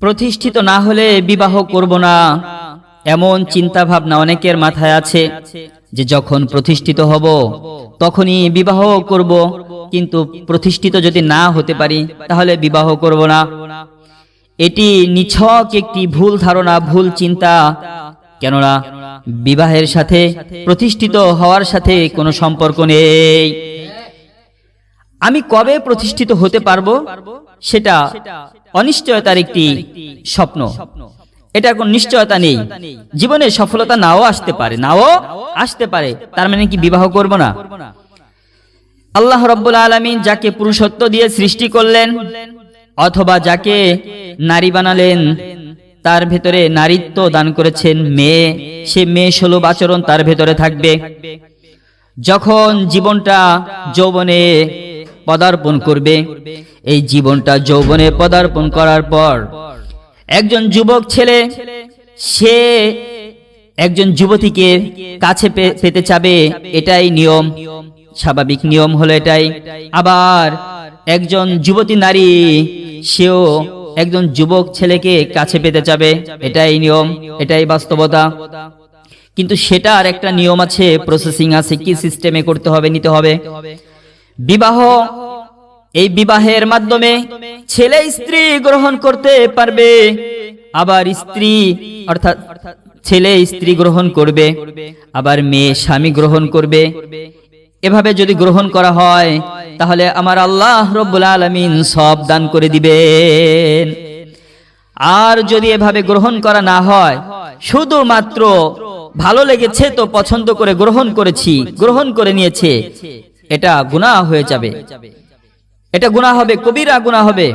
প্রতিষ্ঠিত না হলে বিবাহ করব না। এমন চিন্তা ভাবনা অনেকের মাথায় আছে যে যখন প্রতিষ্ঠিত হব, তখনই বিবাহ করব। কিন্তু প্রতিষ্ঠিত যদি না হতে পারি, তাহলে বিবাহ করব না। এটি নিছক একটি ভুল ধারণা, ভুল চিন্তা। কেননা বিবাহের সাথে প্রতিষ্ঠিত হওয়ার সাথে কোনো সম্পর্ক নেই। আমি কবে প্রতিষ্ঠিত হতে পারব সেটা অনিশ্চয়তার একটি স্বপ্ন। এটা কোনো নিশ্চয়তা নেই। জীবনে সফলতা নাও আসতে পারে। নাও আসতে পারে। তার মানে কি বিবাহ করব না? আল্লাহ রব্বুল আলমিন যাকে পুরুষত্ব দিয়ে সৃষ্টি করলেন অথবা যাকে নারী বানালেন, তার ভেতরে নারীত্ব দান করেছেন মেয়ে। সে মেয়ে ষোলো আচরণ তার ভেতরে থাকবে। যখন জীবনটা যৌবনে পদার্পণ করবে। এই জীবনটা যৌবনে পদার্পণ করার পর একজন যুবক ছেলে, সে একজন যুবতীকে কাছে পেতে চাবে, এটাই নিয়ম, স্বাভাবিক নিয়ম হলো এটাই। আবার একজন যুবতী নারী, সেও একজন যুবক ছেলেকে কাছে পেতে চাবে, এটাই নিয়ম, এটাই বাস্তবতা। কিন্তু সেটার একটা নিয়ম আছে প্রসেসিং আছে, কি সিস্টেমে করতে হবে, নিতে হবে। বিবাহ। এই বিবাহের মাধ্যমে ছেলে স্ত্রী গ্রহণ করতে পারবে, আবার স্ত্রী অর্থাৎ ছেলে স্ত্রী গ্রহণ করবে, আবার মেয়ে স্বামী গ্রহণ করবে। এভাবে যদি গ্রহণ করা হয়, তাহলে আমার আল্লাহ রব্বুল আলমিন সব দান করে দিবেন। আর যদি এভাবে গ্রহণ করা না হয়, শুধুমাত্র ভালো লেগেছে তো পছন্দ করে গ্রহণ করেছি, গ্রহণ করে নিয়েছে এটা গুনাহ হয়ে যাবে। এটা গুনাহ হবে, কবিরা গুনাহ হবে।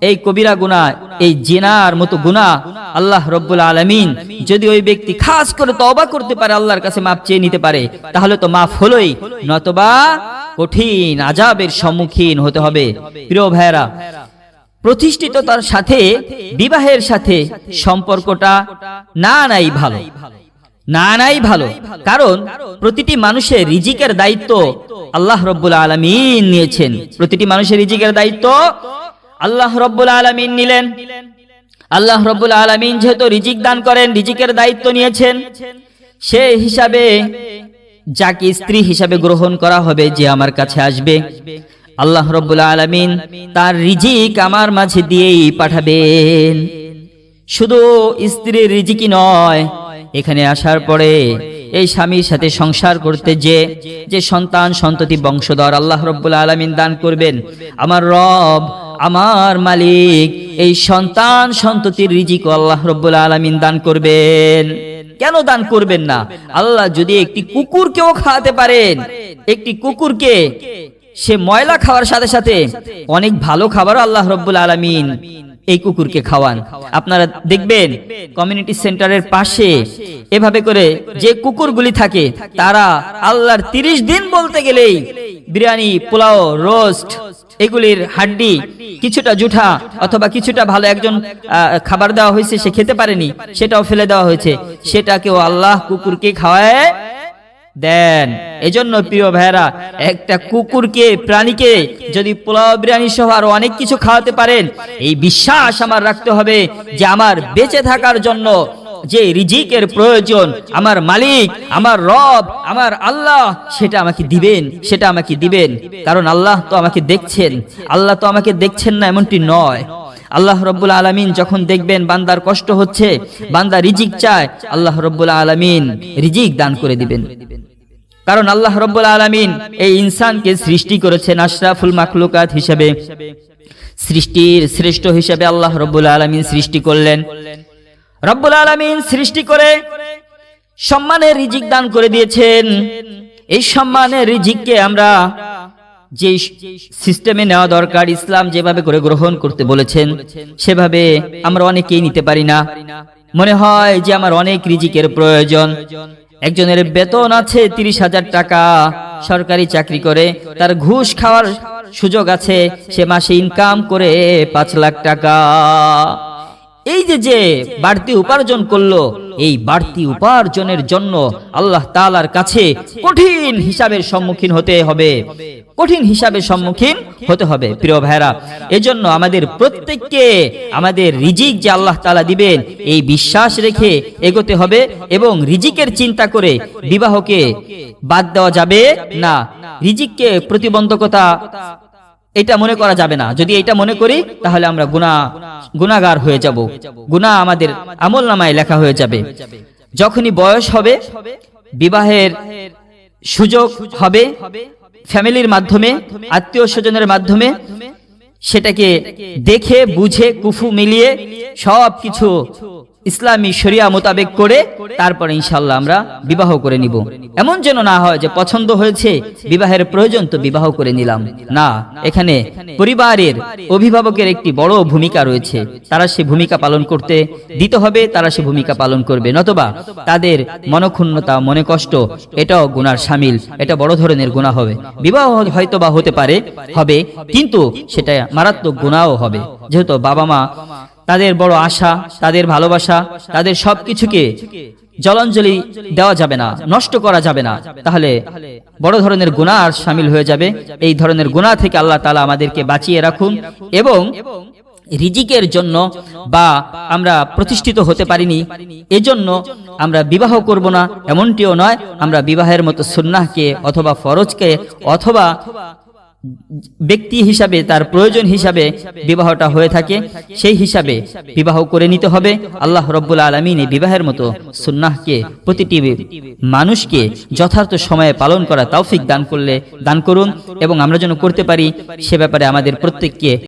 এই কবিরা গুনাহ, এই জিনার মতো গুনাহ আল্লাহ রব্বুল আলামিন যদি ওই ব্যক্তি খাস করে তওবা করতে পারে, আল্লাহর কাছে মাপ চেয়ে নিতে পারে, তাহলে তো মাফ হলোই, নতবা কঠিন আজাবের সম্মুখীন হতে হবে। প্রিয় ভাইরা প্রতিষ্ঠিততার সাথে, বিবাহের সাথে সম্পর্কটা না নাই ভালো। না নাই ভালো। কারণ প্রতিটি মানুষের রিজিকের দায়িত্ব আল্লাহ রব্বুল আলমিন নিয়েছেন। প্রতিটি মানুষের রিজিকের দায়িত্ব আল্লাহ রব্বুল আলমিন নিলেন। আল্লাহ রব্বুল আলমিন যেহেতু রিজিক দান করেন, রিজিকের দায়িত্ব নিয়েছেন, সে হিসাবে যাকে স্ত্রী হিসাবে গ্রহণ করা হবে যে আমার কাছে আসবে। আল্লাহ রব্বুল আলমিন তার রিজিক আমার মাঝে দিয়েই পাঠাবেন। শুধু স্ত্রীর রিজিকই নয়, এখানে আসার পরে এই স্বামীর সাথে সংসার করতে যে যে সন্তান, সন্ততি বংশধর আল্লাহ রব্বুল আলমিন দান করবেন। আমার রব, আমার মালিক, এই সন্তান, সন্ততির রিজিক আল্লাহ রব্বুল আলমিন দান করবেন। কেন দান করবেন না? আল্লাহ যদি একটি কুকুরকেও খাওয়াতে পারেন, একটি কুকুরকে সে ময়লা খাওয়ার সাথে সাথে অনেক ভালো খাবারও আল্লাহ রব্বুল আলমিন এই কুকুরকে খাওয়ান। আপনারা দেখবেন কমিউনিটি সেন্টারের পাশে এভাবে করে যে কুকুরগুলি থাকে, তারা আল্লাহর তিরিশ দিন বলতে গেলেই বিরিয়ানি, পোলাও রোস্ট এগুলির হাড্ডি, কিছুটা জুঠা অথবা কিছুটা ভালো একজন খাবার দেওয়া হয়েছে, সে খেতে পারেনি, সেটাও ফেলে দেওয়া হয়েছে। সেটাকেও আল্লাহ কুকুরকে খাওয়ায়। দেন। এজন্য প্রিয় ভাইরা একটা কুকুরকে, প্রাণীকে যদি পোলাও বিরিয়ানি সহ আরও অনেক কিছু খাওয়াতে পারেন, এই বিশ্বাস আমার রাখতে হবে যে আমার বেঁচে থাকার জন্য যে রিজিকের প্রয়োজন, আমার মালিক, আমার রব, আমার আল্লাহ, সেটা আমাকে দিবেন, সেটা আমাকে দিবেন। কারণ আল্লাহ তো আমাকে দেখছেন, আল্লাহ তো আমাকে দেখছেন না এমনটি নয়। আল্লাহ রব্বুল আলমিন যখন দেখবেন বান্দার কষ্ট হচ্ছে, বান্দা রিজিক চায়, আল্লাহ রব্বুল আলমিন রিজিক দান করে দিবেন। কারণ আল্লাহ রব্বুল আলমিন এই ইনসানকে সৃষ্টি করেছেন আশরাফুল মাখলুকাত হিসেবে। সৃষ্টির শ্রেষ্ঠ হিসেবে আল্লাহ রব্বুল আলমিন সৃষ্টি করলেন। রব্বুল আলমিন সৃষ্টি করে সম্মানের রিজিক দান করে দিয়েছেন। এই সম্মানের রিজিককে আমরা যে সিস্টেমে নেওয়া দরকার, ইসলাম যেভাবে করে গ্রহণ করতে বলেছেন, সেভাবে আমরা অনেকেই নিতে পারি না। মনে হয় যে আমার অনেক রিজিকের প্রয়োজন। একজনের বেতন আছে তিরিশ হাজার টাকা। সরকারি চাকরি করে, তার ঘুষ খাওয়ার সুযোগ আছে, সে মাসে ইনকাম করে পাঁচ লাখ টাকা। এই যে যে বাড়তি উপার্জন করল, এই বাড়তি উপার্জনের জন্য আল্লাহ তালার কাছে কঠিন হিসাবের সম্মুখীন হতে হবে। কঠিন হিসাবের সম্মুখীন হতে হবে, প্রিয় ভাইরা এজন্য আমাদের প্রত্যেককে আমাদের রিজিক যে আল্লাহ তালা দিবেন, এই বিশ্বাস রেখে এগোতে হবে এবং রিজিকের চিন্তা করে বিবাহকে বাদ দেওয়া যাবে না। রিজিককে প্রতিবন্ধকতা এটা মনে করা যাবে না। যদি এটা মনে করি, তাহলে আমরা গুণা, গুণাগার হয়ে যাব। গুণা আমাদের আমল নামায় লেখা হয়ে যাবে। যখনই বয়স হবে, বিবাহের সুযোগ হবে, ফ্যামিলির মাধ্যমে, আত্মীয় স্বজনের মাধ্যমে, সেটাকে দেখে, বুঝে, কুফু মিলিয়ে সব কিছু ইসলামী শরিয়া মোতাবেক করে তারপরে ইনশাল্লাহ আমরা বিবাহ করে নিব। এমন যেন না হয় যে পছন্দ হয়েছে, বিবাহের প্রয়োজন তো বিবাহ করে নিলাম। না, এখানে পরিবারের অভিভাবকের একটি বড় ভূমিকা রয়েছে। তারা সে ভূমিকা পালন করতে দিতে হবে, তারা সে ভূমিকা পালন করবে। নতবা তাদের মনক্ষুণ্ণতা, মনে কষ্ট, এটাও গুনার সামিল, এটা বড় ধরনের গুণা হবে। বিবাহ হয়তো বা হতে পারে, হবে, কিন্তু সেটা মারাত্মক গুণাও হবে। যেহেতু বাবা মা তাদের বড় আশা, তাদের ভালোবাসা, তাদের সবকিছুকে জলাঞ্জলি দেওয়া যাবে না, নষ্ট করা যাবে না। তাহলে বড় ধরনের গুণা আর সামিল হয়ে যাবে। এই ধরনের গুণা থেকে আল্লাহ তালা আমাদেরকে বাঁচিয়ে রাখুন এবং রিজিকের জন্য বা আমরা প্রতিষ্ঠিত হতে পারিনি, এজন্য আমরা বিবাহ করব না, এমনটিও নয়, আমরা বিবাহের মতো সুন্নাহকে অথবা ফরজকে অথবা ব্যক্তি হিসাবে, তার প্রয়োজন হিসাবে বিবাহটা হয়ে থাকে, সেই হিসাবে বিবাহ করে নিতে হবে। আল্লাহ রব্বুল আলমিন এই বিবাহের মতো সুন্নাহকে, প্রতিটি মানুষকে যথার্থ সময়ে পালন করা তৌফিক দান করলে, দান করুন এবং আমরা যেন করতে পারি, সে ব্যাপারে আমাদের প্রত্যেককে